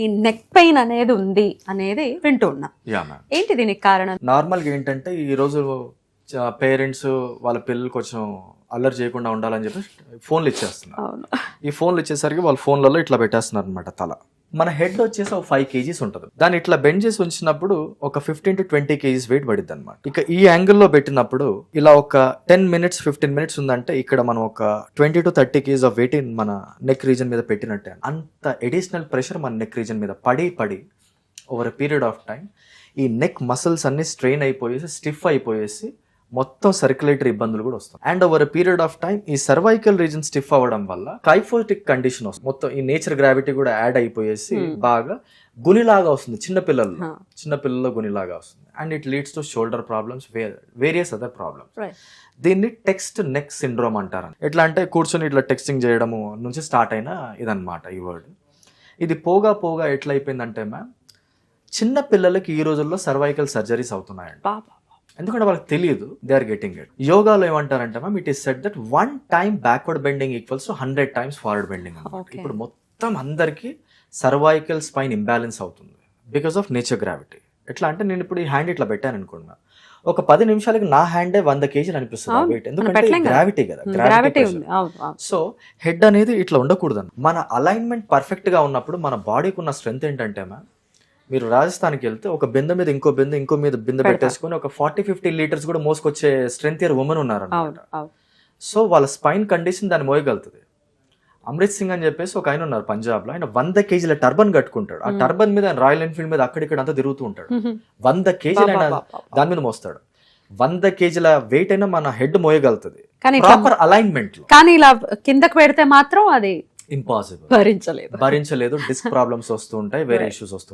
ఈ neck pain అనేది ఉంది అనేది వింటూ ఉన్నాం. ఏంటి దీనికి కారణం? నార్మల్గా ఏంటంటే ఈ రోజు పేరెంట్స్ వాళ్ళ పిల్లలు కొంచెం అల్లరి చేయకుండా ఉండాలని చెప్పి ఫోన్లు ఇచ్చేస్తున్నారు. ఈ ఫోన్లు ఇచ్చేసరికి వాళ్ళ ఫోన్లలో ఇట్లా పెట్టేస్తున్నారు అనమాట తల. మన హెడ్ వచ్చేసి ఒక ఫైవ్ కేజీస్ ఉంటుంది. దాన్ని ఇట్లా బెండ్ చేసి ఉంచినప్పుడు ఒక fifteen to twenty kgs weight పడుద్ది అనమాట ఇక ఈ యాంగిల్లో పెట్టినప్పుడు ఇలా ఒక టెన్ మినిట్స్ ఫిఫ్టీన్ మినిట్స్ ఉందంటే ఇక్కడ మనం ఒక twenty to thirty kgs of weight మన నెక్ రీజన్ మీద పెట్టినట్టే. అంత ఎడిషనల్ ప్రెషర్ మన నెక్ రీజన్ మీద పడి పడి over a period of time ఈ నెక్ మసిల్స్ అన్ని స్ట్రెయిన్ అయిపోయేసి స్టిఫ్ అయిపోయేసి మొత్తం సర్క్యులేటరీ ఇబ్బందులు కూడా వస్తాయి and over period of time ఈ సర్వైకల్ రీజన్ స్టిఫ్ అవ్వడం వల్ల కైఫోటిక్ కండిషన్ వస్తుంది. మొత్తం ఈ నేచర్ గ్రావిటీ కూడా యాడ్ అయిపోయేసి Hmm. బాగా గునిలాగా వస్తుంది చిన్న పిల్లల్లో. Huh. చిన్న పిల్లల్లో గునిలాగా వస్తుంది. And it leads to shoulder problems various other problems. దీన్ని టెక్స్ట్ నెక్ సిండ్రోమ్ అంటారు ఎట్లా అంటే కూర్చొని ఇట్లా టెక్స్టింగ్ చేయడము నుంచి స్టార్ట్ అయిన ఇదన్నమాట ఈ వర్డ్ ఇది పోగా పోగా ఎట్లా అయిపోయిందంటే మ్యామ్ చిన్న పిల్లలకి ఈ రోజుల్లో సర్వైకల్ సర్జరీస్ అవుతున్నాయండి ఎందుకంటే వాళ్ళకి తెలియదు దే ఆర్ గెటింగ్ ఇట్ యోగాలో ఏమంటారంటే ma'am it is set that one time backward bending equals to hundred times forward bending. ఇప్పుడు మొత్తం అందరికి సర్వైకల్ స్పైన్ ఇంబ్యాలెన్స్ అవుతుంది బికాస్ ఆఫ్ నేచర్ గ్రావిటీ ఎట్లా అంటే నేను ఇప్పుడు ఈ హ్యాండ్ ఇట్లా పెట్టాను అనుకోండి ma'am. ఒక పది నిమిషాలకి నా హ్యాండే వంద కేజీలు అనిపిస్తుంది. వెయిట్ ఎందుకంటే. గ్రావిటీ కదా గ్రావిటీ అవును సో హెడ్ అనేది ఇట్లా ఉండకూడదు మన అలైన్మెంట్ పర్ఫెక్ట్గా ఉన్నప్పుడు మన బాడీకి ఉన్న స్ట్రెంత్ ఏంటంటే మ్యామ్ మీరు రాజస్థాన్కి వెళ్తే ఒక బిందె మీద ఇంకో బిందె ఇంకో మీద బిందె. పెట్టేసుకొని ఒక ఫార్టీ ఫిఫ్టీ లీటర్స్ కూడా మోసుకొచ్చే స్ట్రెంత్ ఇయర్ ఉమెన్ ఉన్నారు సో వాళ్ళ స్పైన్ కండిషన్ దాన్ని మోయగలుగుతుంది. అమృత్ సింగ్ అని చెప్పేసి ఒక ఆయన ఉన్నారు పంజాబ్లో ఆయన వంద కేజీల టర్బన్ కట్టుకుంటాడు. ఆ. టర్బన్ మీద రాయల్ ఎన్ఫీల్డ్ మీద అక్కడిక్కడ అంతా తిరుగుతూ ఉంటాడు. వంద కేజీలు. దాని మీద మోస్తాడు. వంద కేజీల వెయిట్ అయినా మన హెడ్ మోయగలుగుతుంది. ప్రాపర్ అలైన్మెంట్ కానీ ఇలా కిందకు పెడితే మాత్రం అది ఇంపాసిబుల్ భరించలేదు. భరించలేదు. డిస్క్ ప్రాబ్లమ్స్ వస్తూ ఉంటాయి వేరే. ఇష్యూస్ వస్తూ